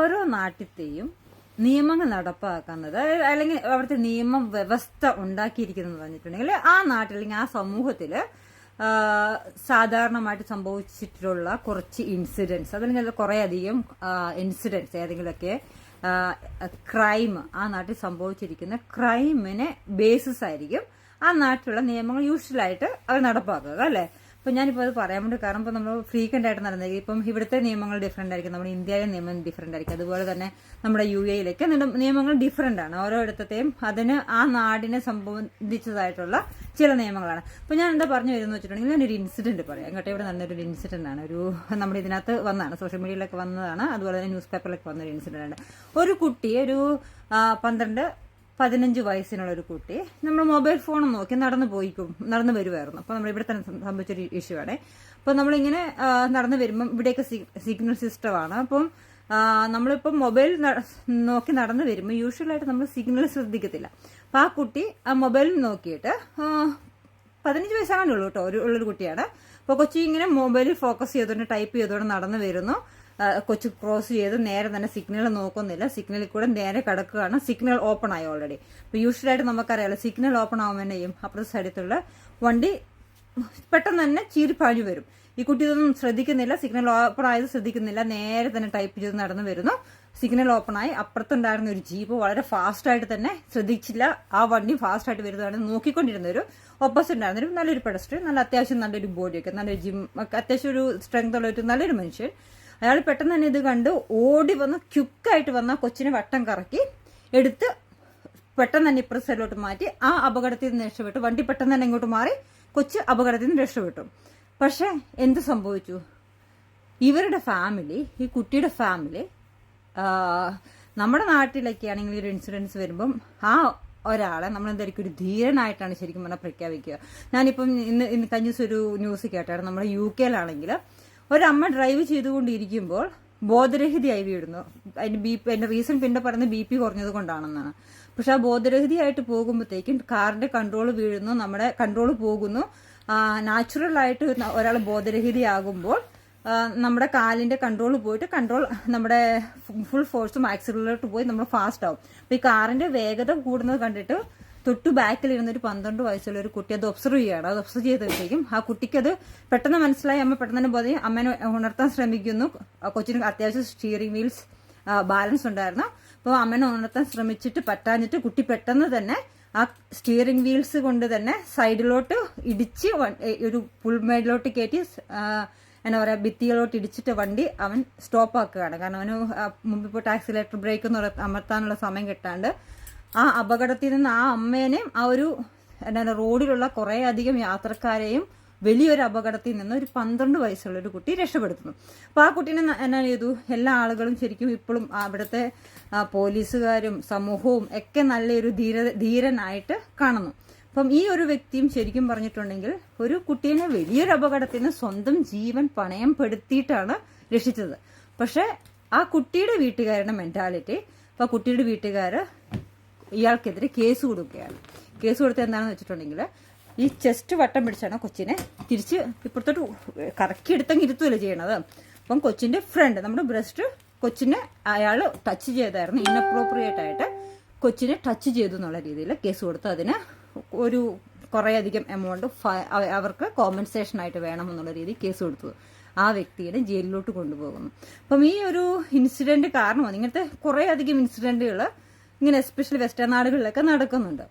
ഓരോ നാട്ടിത്തെയും നിയമങ്ങൾ നടപ്പാക്കുന്നത് അല്ലെങ്കിൽ അവിടുത്തെ നിയമ വ്യവസ്ഥ ഉണ്ടാക്കിയിരിക്കുന്നത് പറഞ്ഞിട്ടുണ്ടെങ്കിൽ ആ നാട്ടിൽ അല്ലെങ്കിൽ ആ സമൂഹത്തിൽ സാധാരണമായിട്ട് സംഭവിച്ചിട്ടുള്ള കുറച്ച് ഇൻസിഡൻസ് അതല്ലെങ്കിൽ കുറേയധികം ഇൻസിഡൻസ് ഏതെങ്കിലുമൊക്കെ ക്രൈം ആ നാട്ടിൽ സംഭവിച്ചിരിക്കുന്ന ക്രൈമിനെ ബേസിസ് ആയിരിക്കും ആ നാട്ടിലുള്ള നിയമങ്ങൾ യൂഷ്വലായിട്ട് അവർ നടപ്പാക്കുക അല്ലേ? അപ്പൊ ഞാനിപ്പോൾ അത് പറയാൻ വേണ്ടി കാരണം ഇപ്പോൾ നമ്മൾ ഫ്രീക്വന്റ് ആയിട്ട് നടന്നത് ഇപ്പം ഇവിടുത്തെ നിയമങ്ങൾ ഡിഫറെന്റ് ആയിരിക്കും. നമ്മുടെ ഇന്ത്യയിലെ നിയമം ഡിഫറെന്റ് ആയിരിക്കും. അതുപോലെ തന്നെ നമ്മുടെ യു എയിലൊക്കെ നിയമങ്ങൾ ഡിഫറെന്റ് ആണ്. ഓരോയിടത്തെയും അതിന് ആ നാടിനെ സംബന്ധിച്ചതായിട്ടുള്ള ചില നിയമങ്ങളാണ്. അപ്പൊ ഞാൻ എന്താ പറഞ്ഞു വരുന്നത് വെച്ചിട്ടുണ്ടെങ്കിൽ ഞാനൊരു ഇൻസിഡന്റ് പറയാം. കേട്ടോ ഇവിടെ നടന്നൊരു ഇൻസിഡന്റ് ആണ്. ഒരു നമ്മുടെ ഇതിനകത്ത് വന്നതാണ്. സോഷ്യൽ മീഡിയയിലൊക്കെ വന്നതാണ്. അതുപോലെ തന്നെ ന്യൂസ് പേപ്പറിലൊക്കെ വന്നൊരു ഇൻസിഡന്റ് ആണ്. ഒരു കുട്ടി ഒരു പന്ത്രണ്ട് പതിനഞ്ച് വയസ്സിനുള്ള ഒരു കുട്ടി. നമ്മൾ മൊബൈൽ ഫോൺ നോക്കി നടന്നു പോയിക്കും നടന്നു വരുമായിരുന്നു അപ്പോൾ നമ്മൾ ഇവിടെ തന്നെ സംഭവിച്ചൊരു ഇഷ്യൂ ആണ് അപ്പോൾ നമ്മളിങ്ങനെ നടന്നു വരുമ്പം ഇവിടെയൊക്കെ സിഗ്നൽ സിസ്റ്റമാണ്. അപ്പം നമ്മളിപ്പം മൊബൈൽ നോക്കി നടന്നു വരുമ്പോൾ യൂഷ്വലായിട്ട് നമ്മൾ സിഗ്നൽ ശ്രദ്ധിക്കത്തില്ല. അപ്പോൾ ആ കുട്ടി ആ മൊബൈൽ നോക്കിയിട്ട് പതിനഞ്ച് വയസ്സാണല്ലോ കേട്ടോ. ഒരു ഉള്ളൊരു കുട്ടിയാണ്. അപ്പോൾ കൊച്ചി ഇങ്ങനെ മൊബൈലിൽ ഫോക്കസ് ചെയ്തുകൊണ്ട് ടൈപ്പ് ചെയ്തുകൊണ്ട് നടന്നു വരുന്നു. കൊച്ചു ക്രോസ് ചെയ്ത് നേരെ തന്നെ സിഗ്നൽ നോക്കുന്നില്ല. സിഗ്നലിൽ കൂടെ നേരെ കിടക്കുകയാണ്. സിഗ്നൽ ഓപ്പൺ ആയി ഓൾറെഡി അപ്പോൾ യൂഷ്വലായിട്ട് നമുക്കറിയാലോ സിഗ്നൽ ഓപ്പൺ ആകുമ്പോൾ ചെയ്യും. അപ്പുറത്തെ സൈഡത്തുള്ള വണ്ടി പെട്ടെന്ന് തന്നെ ചീരിപ്പാഞ്ഞു വരും. ഈ കുട്ടി ഇതൊന്നും ശ്രദ്ധിക്കുന്നില്ല. സിഗ്നൽ ഓപ്പൺ ആയത് ശ്രദ്ധിക്കുന്നില്ല. നേരെ തന്നെ ടൈപ്പ് ചെയ്ത് നടന്നു വരുന്നു. സിഗ്നൽ ഓപ്പൺ ആയി. അപ്പുറത്തുണ്ടായിരുന്ന ഒരു ജീപ്പ് വളരെ ഫാസ്റ്റ് ആയിട്ട് തന്നെ ശ്രദ്ധിച്ചില്ല. ആ വണ്ടി ഫാസ്റ്റ് ആയിട്ട് വരുന്നതാണ് നോക്കിക്കൊണ്ടിരുന്ന ഒരു ഓപ്പോസിറ്റ് ഉണ്ടായിരുന്ന ഒരു നല്ലൊരു പെഡസ്ട്രിയൻ നല്ല അത്യാവശ്യം നല്ലൊരു ബോഡിയൊക്കെ നല്ലൊരു ജിം അത്യാവശ്യം ഒരു സ്ട്രെങ്ത് ഉള്ള ഒരു നല്ലൊരു മനുഷ്യൻ. അയാൾ പെട്ടെന്ന് തന്നെ ഇത് കണ്ട് ഓടി വന്ന് ക്യുക്കായിട്ട് വന്ന കൊച്ചിനെ വട്ടം കറക്കി എടുത്ത് പെട്ടെന്ന് തന്നെ ഇപ്പുറ സൈഡിലോട്ട് മാറ്റി ആ അപകടത്തിൽ നിന്ന് രക്ഷപ്പെട്ടു. വണ്ടി പെട്ടെന്ന് തന്നെ ഇങ്ങോട്ട് മാറി കൊച്ച് അപകടത്തിൽ നിന്ന് രക്ഷപ്പെട്ടു. പക്ഷെ എന്ത് സംഭവിച്ചു? ഇവരുടെ ഫാമിലി ഈ കുട്ടിയുടെ ഫാമിലി നമ്മുടെ നാട്ടിലൊക്കെ ആണെങ്കിൽ ഒരു ഇൻസിഡൻസ് വരുമ്പം ആ ഒരാളെ നമ്മൾ എന്തായിരിക്കും ഒരു ധീരനായിട്ടാണ് ശരിക്കും പറഞ്ഞാൽ പ്രഖ്യാപിക്കുക. ഞാനിപ്പം ഇന്ന് ഇന്ന് കഴിഞ്ഞ ദിവസം ഒരു ന്യൂസ് കേട്ടാണ് നമ്മുടെ യു കെയിലാണെങ്കിൽ ഒരമ്മ ഡ്രൈവ് ചെയ്തുകൊണ്ടിരിക്കുമ്പോൾ ബോധരഹിതയായി വീഴുന്നു. അതിന് ബി പി അതിന്റെ റീസൺ പിന്നെ പറയുന്നത് ബി പി കുറഞ്ഞത് കൊണ്ടാണെന്നാണ്. പക്ഷെ ആ ബോധരഹിതയായിട്ട് പോകുമ്പോഴത്തേക്കും കാറിന്റെ കൺട്രോൾ വീഴുന്നു നമ്മുടെ കൺട്രോൾ പോകുന്നു. നാച്ചുറൽ ആയിട്ട് ഒരാൾ ബോധരഹിതയാകുമ്പോൾ നമ്മുടെ കാലിന്റെ കൺട്രോൾ പോയിട്ട് കൺട്രോൾ നമ്മുടെ ഫുൾ ഫോഴ്സും ആക്സിലറിലോട്ട് പോയി നമ്മൾ ഫാസ്റ്റ് ആവും. അപ്പൊ ഈ കാറിന്റെ വേഗത കൂടുന്നത് കണ്ടിട്ട് തൊട്ടു ബാക്കിൽ ഇരുന്ന ഒരു പന്ത്രണ്ട് വയസ്സുള്ള ഒരു കുട്ടി അത് ഒബ്സർവ് ചെയ്യുകയാണ്. അത് ഒബ്സർവ് ചെയ്തപ്പോഴത്തേക്കും ആ കുട്ടിക്ക് അത് പെട്ടെന്ന് മനസ്സിലായി. അമ്മ പെട്ടെന്ന് തന്നെ ബോധം അമ്മേനെ ഉണർത്താൻ ശ്രമിക്കുന്നു. കൊച്ചിന് അത്യാവശ്യം സ്റ്റിയറിംഗ് വീൽസ് ബാലൻസ് ഉണ്ടായിരുന്നു. അപ്പോൾ അമ്മനെ ഉണർത്താൻ ശ്രമിച്ചിട്ട് പറ്റാഞ്ഞിട്ട് കുട്ടി പെട്ടെന്ന് തന്നെ ആ സ്റ്റിയറിംഗ് വീൽസ് കൊണ്ട് തന്നെ സൈഡിലോട്ട് ഇടിച്ച് ഒരു പുൽമേഡിലോട്ട് കയറ്റി എന്താ പറയാ ഭിത്തികളോട്ട് ഇടിച്ചിട്ട് വണ്ടി അവൻ സ്റ്റോപ്പ് ആക്കുകയാണ്. കാരണം അവന് മുമ്പിപ്പോൾ ടാക്സിലേറ്റർ ബ്രേക്ക് എന്ന് അമർത്താനുള്ള സമയം കിട്ടാണ്ട് ആ അപകടത്തിൽ നിന്ന് ആ അമ്മേനെയും ആ ഒരു എന്താണ് റോഡിലുള്ള കുറേ അധികം യാത്രക്കാരെയും വലിയൊരു അപകടത്തിൽ നിന്ന് ഒരു പന്ത്രണ്ട് വയസ്സുള്ള ഒരു കുട്ടി രക്ഷപ്പെടുത്തുന്നു. അപ്പോൾ ആ കുട്ടീനെ എന്നാ ചെയ്തു എല്ലാ ആളുകളും ശരിക്കും ഇപ്പോഴും അവിടുത്തെ പോലീസുകാരും സമൂഹവും ഒക്കെ നല്ലൊരു ധീര ധീരനായിട്ട് കാണുന്നു. അപ്പം ഈ ഒരു വ്യക്തിയും ശരിക്കും പറഞ്ഞിട്ടുണ്ടെങ്കിൽ ഒരു കുട്ടീനെ വലിയൊരു അപകടത്തിൽ നിന്ന് സ്വന്തം ജീവൻ പണയം പെടുത്തിയിട്ടാണ് രക്ഷിച്ചത്. പക്ഷേ ആ കുട്ടിയുടെ വീട്ടുകാരുടെ മെന്റാലിറ്റി അപ്പൊ ആ കുട്ടിയുടെ വീട്ടുകാര് ഇയാൾക്കെതിരെ കേസ് കൊടുക്കുകയാണ്. കേസ് കൊടുത്തത് എന്താണെന്ന് വെച്ചിട്ടുണ്ടെങ്കിൽ ഈ ചെസ്റ്റ് വട്ടം പിടിച്ചാണ് കൊച്ചിനെ തിരിച്ച് ഇപ്പുറത്തോട്ട് കറക്കി എടുത്തങ്ങ് ഇരുത്തുമല്ല ചെയ്യണത്. അപ്പം കൊച്ചിന്റെ ഫ്രണ്ട് നമ്മുടെ ബ്രസ്റ്റ് കൊച്ചിനെ അയാൾ ടച്ച് ചെയ്തായിരുന്നു ഇൻഅപ്രോപ്രിയേറ്റ് ആയിട്ട് കൊച്ചിനെ ടച്ച് ചെയ്തു എന്നുള്ള രീതിയിൽ കേസ് കൊടുത്ത് അതിന് ഒരു കുറേ അധികം എമൗണ്ട് അവർക്ക് കോമ്പൻസേഷൻ ആയിട്ട് വേണം എന്നുള്ള രീതിയിൽ കേസ് കൊടുത്തു. ആ വ്യക്തിയുടെ ജയിലിലോട്ട് കൊണ്ടുപോകുന്നു. അപ്പം ഈ ഒരു ഇൻസിഡന്റ് കാരണമാണ് ഇങ്ങനത്തെ കുറേ അധികം ഇൻസിഡന്റുകൾ ഇങ്ങനെ എസ്പെഷ്യലി വെസ്റ്റേൺ നാടുകളിലൊക്കെ നടക്കുന്നുണ്ട്.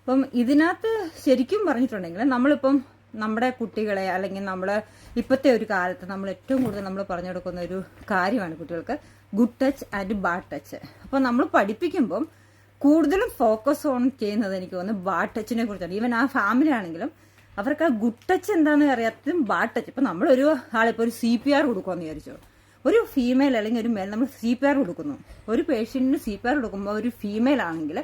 അപ്പം ഇതിനകത്ത് ശരിക്കും പറഞ്ഞിട്ടുണ്ടെങ്കിൽ നമ്മളിപ്പം നമ്മുടെ കുട്ടികളെ അല്ലെങ്കിൽ നമ്മുടെ ഇപ്പോഴത്തെ ഒരു കാലത്ത് നമ്മൾ ഏറ്റവും കൂടുതൽ നമ്മൾ പറഞ്ഞു കൊടുക്കുന്ന ഒരു കാര്യമാണ് കുട്ടികൾക്ക് good touch and bad touch അപ്പം നമ്മൾ പഠിപ്പിക്കുമ്പം കൂടുതലും ഫോക്കസ് ഓൺ ചെയ്യുന്നത് എനിക്ക് തോന്നുന്നു ബാഡ് ടച്ചിനെ കുറിച്ചാണ്. ഈവൻ ആ ഫാമിലി ആണെങ്കിലും അവർക്ക് ആ ഗുഡ് ടച്ച് എന്താണെന്ന് അറിയാത്തതും ബാഡ് ടച്ച് ഇപ്പം നമ്മളൊരു ആളിപ്പോൾ ഒരു സി പി ആർ കൊടുക്കുമെന്ന് വിചാരിച്ചോ. ഒരു ഫീമെയിൽ അല്ലെങ്കിൽ ഒരു മെയിൽ നമ്മൾ സി പി ആർ കൊടുക്കുന്നു. ഒരു പേഷ്യന്റിന് സി പി ആർ കൊടുക്കുമ്പോൾ ഒരു ഫീമെയിൽ ആണെങ്കിൽ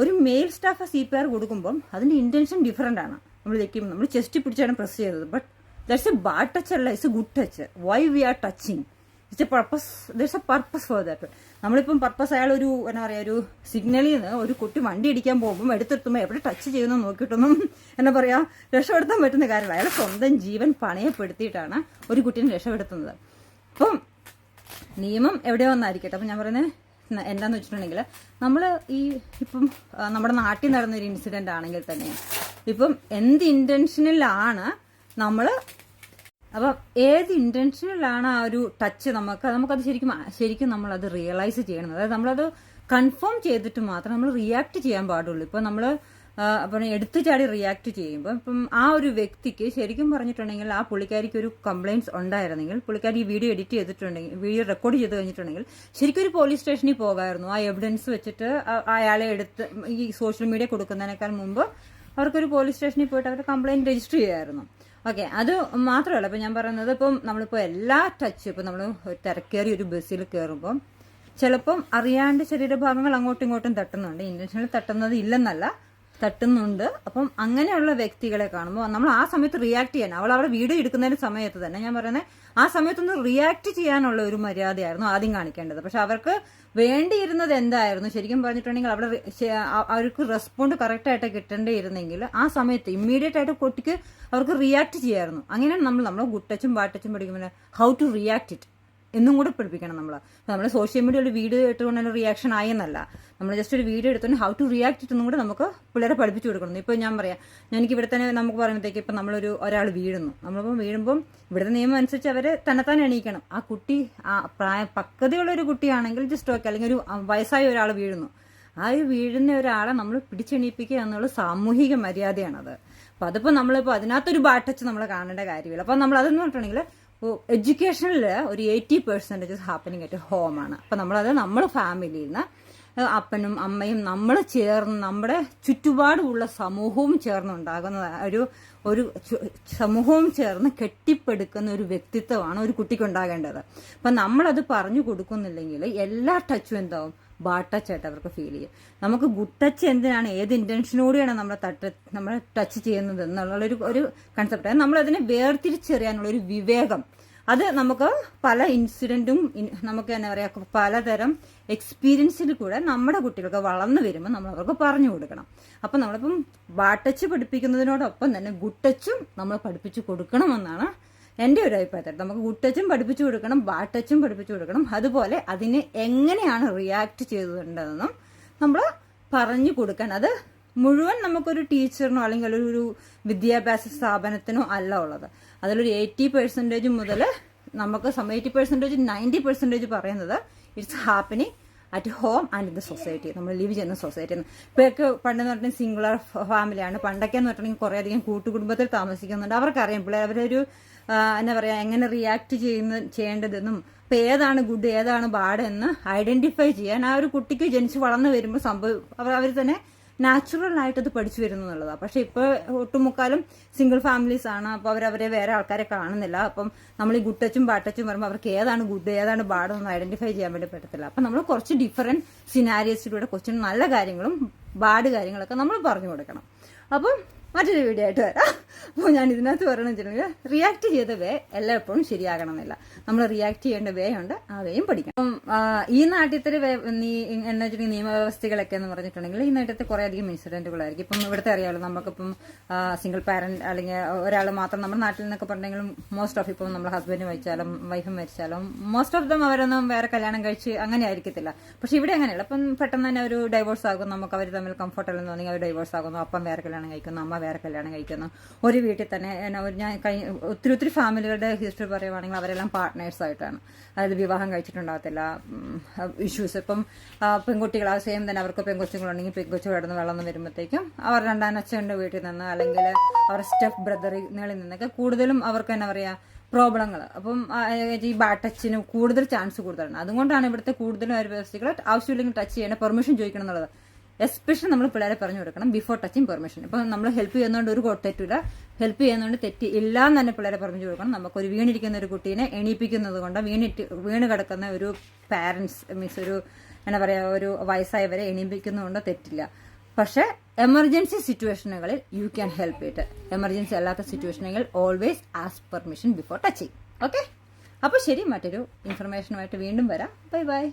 ഒരു male staff C P R കൊടുക്കുമ്പം അതിന്റെ ഇന്റൻഷൻ ഡിഫറെന്റ് ആണ്. നമ്മൾ വെക്കും നമ്മൾ ചെസ്റ്റ് പിടിച്ചാണ് പ്രസ് ചെയ്തത്. But that's a bad touch അല്ല it's a good touch why we are touching it's a purpose that's a purpose for that നമ്മളിപ്പം പർപ്പസ് അയാൾ ഒരു എന്താ പറയുക ഒരു സിഗ്നലിൽ നിന്ന് ഒരു കുട്ടി വണ്ടി ഇടിക്കാൻ പോകുമ്പോൾ എടുത്തെത്തുമ്പോൾ എവിടെ ടച്ച് ചെയ്യുന്നു നോക്കിയിട്ടൊന്നും എന്താ പറയുക രക്ഷപ്പെടുത്താൻ പറ്റുന്ന കാര്യമല്ല. അയാൾ സ്വന്തം ജീവൻ പണയപ്പെടുത്തിയിട്ടാണ് ഒരു കുട്ടീനെ രക്ഷപ്പെടുത്തുന്നത്. അപ്പം നിയമം എവിടെ വന്നായിരിക്കട്ടെ? അപ്പം ഞാൻ പറയുന്നത് എന്താന്ന് വെച്ചിട്ടുണ്ടെങ്കിൽ നമ്മൾ ഈ ഇപ്പം നമ്മുടെ നാട്ടിൽ നടന്നൊരു ഇൻസിഡന്റ് ആണെങ്കിൽ തന്നെ ഇപ്പം എന്ത് ഇന്റൻഷനിലാണ് നമ്മൾ അപ്പം ഏത് ഇന്റൻഷനിലാണ് ആ ഒരു ടച്ച് നമുക്ക് നമുക്കത് ശരിക്കും ശരിക്കും നമ്മളത് റിയലൈസ് ചെയ്യണം അതായത് നമ്മളത് കൺഫേം ചെയ്തിട്ട് മാത്രം നമ്മൾ റിയാക്ട് ചെയ്യാൻ പാടുള്ളൂ. ഇപ്പം നമ്മൾ അപ്പം എടുത്തു ചാടി റിയാക്ട് ചെയ്യുമ്പോൾ ഇപ്പം ആ ഒരു വ്യക്തിക്ക് ശരിക്കും പറഞ്ഞിട്ടുണ്ടെങ്കിൽ ആ പുള്ളിക്കാരിക്ക് ഒരു കംപ്ലയിൻസ് ഉണ്ടായിരുന്നെങ്കിൽ പുള്ളിക്കാരി ഈ വീഡിയോ എഡിറ്റ് ചെയ്തിട്ടുണ്ടെങ്കിൽ വീഡിയോ റെക്കോർഡ് ചെയ്ത് കഴിഞ്ഞിട്ടുണ്ടെങ്കിൽ ശരിക്കും ഒരു പോലീസ് സ്റ്റേഷനിൽ പോകായിരുന്നു. ആ എവിഡൻസ് വെച്ചിട്ട് അയാളെ എടുത്ത് ഈ സോഷ്യൽ മീഡിയ കൊടുക്കുന്നതിനേക്കാൾ മുമ്പ് അവർക്കൊരു പോലീസ് സ്റ്റേഷനിൽ പോയിട്ട് അവർ കംപ്ലയിന്റ് രജിസ്റ്റർ ചെയ്യായിരുന്നു. ഓക്കെ അത് മാത്രമല്ല ഇപ്പം ഞാൻ പറയുന്നത് ഇപ്പം നമ്മളിപ്പോൾ എല്ലാ ടച്ച് ഇപ്പം നമ്മൾ തിരക്കേറി ഒരു ബസ്സിൽ കയറുമ്പം ചിലപ്പം അറിയാണ്ട് ശരീരഭാഗങ്ങൾ അങ്ങോട്ടും ഇങ്ങോട്ടും തട്ടുന്നുണ്ട്. ഇന്റൻഷനിൽ തട്ടുന്നത് ഇല്ലെന്നല്ല തട്ടുന്നുണ്ട്. അപ്പം അങ്ങനെയുള്ള വ്യക്തികളെ കാണുമ്പോൾ നമ്മൾ ആ സമയത്ത് റിയാക്ട് ചെയ്യാൻ അവൾ അവിടെ വീഡിയോ എടുക്കുന്നതിന് സമയത്ത് തന്നെ ഞാൻ പറയുന്നത് ആ സമയത്തൊന്ന് റിയാക്ട് ചെയ്യാനുള്ള ഒരു മര്യാദയായിരുന്നു ആദ്യം കാണിക്കേണ്ടത്. പക്ഷെ അവർക്ക് വേണ്ടിയിരുന്നത് എന്തായിരുന്നു? ശരിക്കും പറഞ്ഞിട്ടുണ്ടെങ്കിൽ അവിടെ അവർക്ക് റെസ്പോണ്ട് കറക്റ്റ് ആയിട്ട് കിട്ടേണ്ടിയിരുന്നെങ്കിൽ ആ സമയത്ത് ഇമ്മീഡിയറ്റ് ആയിട്ട് കുട്ടിക്ക് അവർക്ക് റിയാക്ട് ചെയ്യായിരുന്നു. അങ്ങനെയാണ് നമ്മൾ നമ്മൾ ഗുട്ടച്ചും വാട്ടച്ചും പഠിക്കുമ്പോൾ ഹൗ ടു റിയാക്ട് ഇറ്റ് എന്നും കൂടെ പഠിപ്പിക്കണം നമ്മൾ നമ്മൾ സോഷ്യൽ മീഡിയ ഒരു വീഡിയോ ഇട്ടുകൊണ്ട് റിയാക്ഷൻ ആയെന്നല്ല നമ്മൾ ജസ്റ്റ് ഒരു വീഡിയോ എടുത്തുകൊണ്ട് ഹൗ ടു റിയാക്ട് ഇട്ടെന്നും കൂടെ നമുക്ക് പിള്ളേരെ പഠിപ്പിച്ചു കൊടുക്കണം. ഇപ്പോൾ ഞാൻ പറയാം എനിക്ക് ഇവിടെ തന്നെ നമുക്ക് പറയുമ്പോഴത്തേക്ക് ഇപ്പം നമ്മളൊരു ഒരാൾ വീഴുന്നു. നമ്മളിപ്പോൾ വീഴുമ്പം ഇവിടുത്തെ നിയമം അനുസരിച്ച് അവരെ തന്നെത്താൻ എണീക്കണം. ആ കുട്ടി ആ പ്രായ പക്വതയുള്ള ഒരു കുട്ടിയാണെങ്കിൽ ജസ്റ്റ് ഓക്കെ അല്ലെങ്കിൽ ഒരു വയസ്സായ ഒരാൾ വീഴുന്നു. ആ ഒരു വീഴുന്ന ഒരാളെ നമ്മൾ പിടിച്ചെണീപ്പിക്കുക എന്നുള്ള സാമൂഹിക മര്യാദയാണത്. അപ്പം അതിപ്പോൾ നമ്മളിപ്പോൾ അതിനകത്തൊരു ബാട്ടച്ച് നമ്മൾ കാണേണ്ട കാര്യമില്ല. അപ്പം നമ്മൾ അതെന്ന് പറഞ്ഞിട്ടുണ്ടെങ്കിൽ എഡ്യൂക്കേഷനിൽ ഒരു എയ്റ്റി പെർസെന്റേജ് ഹാപ്പനിങ് അറ്റ് ഹോമാണ്. അപ്പം നമ്മളത് നമ്മൾ ഫാമിലിയിൽ നിന്ന് അപ്പനും അമ്മയും നമ്മൾ ചേർന്ന് നമ്മുടെ ചുറ്റുപാടുമുള്ള സമൂഹവും ചേർന്നുണ്ടാകുന്ന ഒരു ഒരു സമൂഹവും ചേർന്ന് കെട്ടിപ്പടുക്കുന്ന ഒരു വ്യക്തിത്വമാണ് ഒരു കുട്ടിക്ക് ഉണ്ടാകേണ്ടത് അപ്പം നമ്മളത് പറഞ്ഞു കൊടുക്കുന്നില്ലെങ്കിൽ എല്ലാ ടച്ചും എന്താവും? ബാഡ് ടച്ച് ആയിട്ട് അവർക്ക് ഫീൽ ചെയ്യും. നമുക്ക് ഗുഡ് ടച്ച് എന്തിനാണ്? ഏത് ഇന്റൻഷനോടെയാണ് നമ്മളെ തട്ട് നമ്മളെ ടച്ച് ചെയ്യുന്നത് എന്നുള്ളൊരു ഒരു കൺസെപ്റ്റ് നമ്മളതിനെ വേർതിരിച്ചറിയാനുള്ള ഒരു വിവേകം. അത് നമുക്ക് പല ഇൻസിഡന്റും നമുക്ക് എന്താ പറയുക പലതരം എക്സ്പീരിയൻസിൽ കൂടെ നമ്മുടെ കുട്ടികൾക്ക് വളർന്നു വരുമ്പോൾ നമ്മൾ അവർക്ക് പറഞ്ഞു കൊടുക്കണം. അപ്പം നമ്മളിപ്പം ബാട്ടച്ച് പഠിപ്പിക്കുന്നതിനോടൊപ്പം തന്നെ ഗുഡ് ടച്ചും നമ്മൾ പഠിപ്പിച്ചു കൊടുക്കണമെന്നാണ് എന്റെ ഒരു അഭിപ്രായത്തിൽ നമുക്ക് ഗുഡ് ടച്ചും പഠിപ്പിച്ചു കൊടുക്കണം ബാഡ് ടച്ചും പഠിപ്പിച്ചു കൊടുക്കണം. അതുപോലെ അതിന് എങ്ങനെയാണ് റിയാക്ട് ചെയ്തിട്ടുണ്ടെന്നും നമ്മൾ പറഞ്ഞു കൊടുക്കണം അത് മുഴുവൻ നമുക്കൊരു ടീച്ചറിനോ അല്ലെങ്കിൽ ഒരു വിദ്യാഭ്യാസ സ്ഥാപനത്തിനോ അല്ല ഉള്ളത്. അതിലൊരു എയ്റ്റി പെർസെന്റേജ് മുതൽ നമുക്ക് എയ്റ്റി പെർസെന്റേജ് നയന്റി പെർസെന്റേജ് പറയുന്നത് it's happening at home and in the society നമ്മൾ ലിവ് ചെയ്യുന്ന സൊസൈറ്റി ഇപ്പോഴൊക്കെ പണ്ടെന്ന് പറഞ്ഞാൽ സിംഗുലർ ഫാമിലിയാണ് പണ്ടൊക്കെ എന്ന് പറഞ്ഞിട്ടുണ്ടെങ്കിൽ കുറേ അധികം കൂട്ടുകുടുംബത്തിൽ താമസിക്കുന്നുണ്ട്. അവർക്കറിയാം പിള്ളേർ അവരൊരു എന്താ പറയുക എങ്ങനെ റിയാക്ട് ചെയ്യുന്ന ചെയ്യേണ്ടതെന്നും ഇപ്പം ഏതാണ് ഗുഡ് ഏതാണ് ബാഡ് എന്ന് ഐഡന്റിഫൈ ചെയ്യാൻ ആ ഒരു കുട്ടിക്ക് ജനിച്ച് വളർന്നു വരുമ്പോൾ സംഭവം അവർ തന്നെ നാച്ചുറൽ ആയിട്ട് അത് പഠിച്ചു വരുന്നു പക്ഷെ ഇപ്പോൾ ഒട്ടുമുക്കാലും സിംഗിൾ ഫാമിലീസ് ആണ് അപ്പോൾ അവരവരെ വേറെ ആൾക്കാരെ കാണുന്നില്ല. അപ്പം നമ്മൾ ഈ ഗുട്ടച്ചും ബാട്ടച്ചും പറയുമ്പോൾ അവർക്ക് ഏതാണ് ഗുഡ് ഏതാണ് ബാഡ് എന്ന് ഐഡന്റിഫൈ ചെയ്യാൻ വേണ്ടി പറ്റത്തില്ല. അപ്പം നമ്മൾ കുറച്ച് ഡിഫറെന്റ് സിനാരിയസിലൂടെ കൊച്ചിന് നല്ല കാര്യങ്ങളും ബാഡ് കാര്യങ്ങളൊക്കെ നമ്മൾ പറഞ്ഞു കൊടുക്കണം. അപ്പം മറ്റൊരു വീഡിയോ ആയിട്ട് വരാം. അപ്പോൾ ഞാൻ ഇതിനകത്ത് പറയണമെന്ന് വെച്ചിട്ടുണ്ടെങ്കിൽ റിയാക്ട് ചെയ്ത വേ എല്ലായ്പ്പോഴും ശരിയാകണമെന്നില്ല. നമ്മൾ റിയാക്ട് ചെയ്യേണ്ട വേ ഉണ്ട് ആ വേയും പഠിക്കണം. അപ്പം ഈ നാട്ടിലത്തെ നീ എന്താ വെച്ചിട്ടുണ്ടെങ്കിൽ നിയമവ്യവസ്ഥകളൊക്കെ എന്ന് പറഞ്ഞിട്ടുണ്ടെങ്കിൽ ഈ നാട്ടിലത്തെ കുറേ അധികം ഇൻസിഡന്റുകളായിരിക്കും ഇപ്പം ഇവിടുത്തെ അറിയാമല്ലോ നമുക്കിപ്പം സിംഗിൾ പാരന്റ് അല്ലെങ്കിൽ ഒരാൾ മാത്രം നമ്മുടെ നാട്ടിൽ നിന്നൊക്കെ പറഞ്ഞെങ്കിലും മോസ്റ്റ് ഓഫ് ഇപ്പം നമ്മൾ ഹസ്ബൻഡ് മരിച്ചാലും വൈഫ് മരിച്ചാലും മോസ്റ്റ് ഓഫ് ദം അവരൊന്നും വേറെ കല്യാണം കഴിച്ച് അങ്ങനെ ആയിരിക്കത്തില്ല. പക്ഷെ ഇവിടെ അങ്ങനെയല്ല. അപ്പം പെട്ടെന്ന് തന്നെ ഒരു ഡൈവോഴ്സ് ആകും നമുക്ക് അവർ തമ്മിൽ കംഫർട്ടബിൾ എന്ന് തോന്നി അവർ ഡൈവോഴ്സ് ആകുന്നു അപ്പം വേറെ കല്യാണം കഴിക്കുന്നു അമ്മ വേറെ കല്യാണം കഴിക്കുന്നു. ഒരു വീട്ടിൽ തന്നെ ഞാൻ ഒത്തിരി ഒത്തിരി ഫാമിലികളുടെ ഹിസ്റ്ററി പറയുവാണെങ്കിൽ അവരെല്ലാം പാർട്ട്നേഴ്സ് ആയിട്ടാണ്. അതായത് വിവാഹം കഴിച്ചിട്ടുണ്ടാകത്തില്ല. ഇഷ്യൂസ് ഇപ്പം പെൺകുട്ടികൾ ആ സെയിം തന്നെ അവർക്ക് പെൺകൊച്ചുങ്ങളുണ്ടെങ്കിൽ പെൺകൊച്ചു കിടന്ന് വെള്ളം വരുമ്പോഴത്തേക്കും അവർ രണ്ടാം അച്ഛന്റെ വീട്ടിൽ നിന്ന് അല്ലെങ്കിൽ അവർ സ്റ്റെഫ് ബ്രദറുകളിൽ നിന്നൊക്കെ കൂടുതലും അവർക്ക് എന്നാ പറയുക പ്രോബ്ലങ്ങൾ അപ്പം ഈ ടച്ചിന് കൂടുതൽ ചാൻസ് കൂടുതലാണ്. അതുകൊണ്ടാണ് ഇവിടുത്തെ കൂടുതലും വ്യവസ്ഥകൾ ആവശ്യമില്ലെങ്കിൽ ടച്ച് ചെയ്യണ പെർമിഷൻ ചോദിക്കണം എന്നുള്ളത്. എസ്പെഷ്യലി നമ്മൾ പിള്ളേരെ പറഞ്ഞു കൊടുക്കണം ബിഫോർ ടച്ചിങ് പെർമിഷൻ ഇപ്പം നമ്മൾ ഹെൽപ്പ് ചെയ്യുന്നതുകൊണ്ട് ഒരു തെറ്റില്ല. ഹെൽപ്പ് ചെയ്യുന്നതുകൊണ്ട് തെറ്റി ഇല്ല എന്ന് തന്നെ പിള്ളേരെ പറഞ്ഞു കൊടുക്കണം. നമുക്ക് ഒരു വീണിരിക്കുന്ന ഒരു കുട്ടീനെ എണീപ്പിക്കുന്നത് കൊണ്ട് വീണിട്ട് വീണ് കിടക്കുന്ന ഒരു പാരന്റ്സ് മീൻസ് ഒരു എന്താ പറയുക ഒരു വയസ്സായവരെ എണീപ്പിക്കുന്നതുകൊണ്ട് തെറ്റില്ല. പക്ഷേ emergency സിറ്റുവേഷനുകളിൽ you can help it emergency അല്ലാത്ത സിറ്റുവേഷനുകളിൽ always ask permission before touching okay അപ്പോൾ ശരി മറ്റൊരു ഇൻഫർമേഷനുമായിട്ട് വീണ്ടും വരാം. Bye bye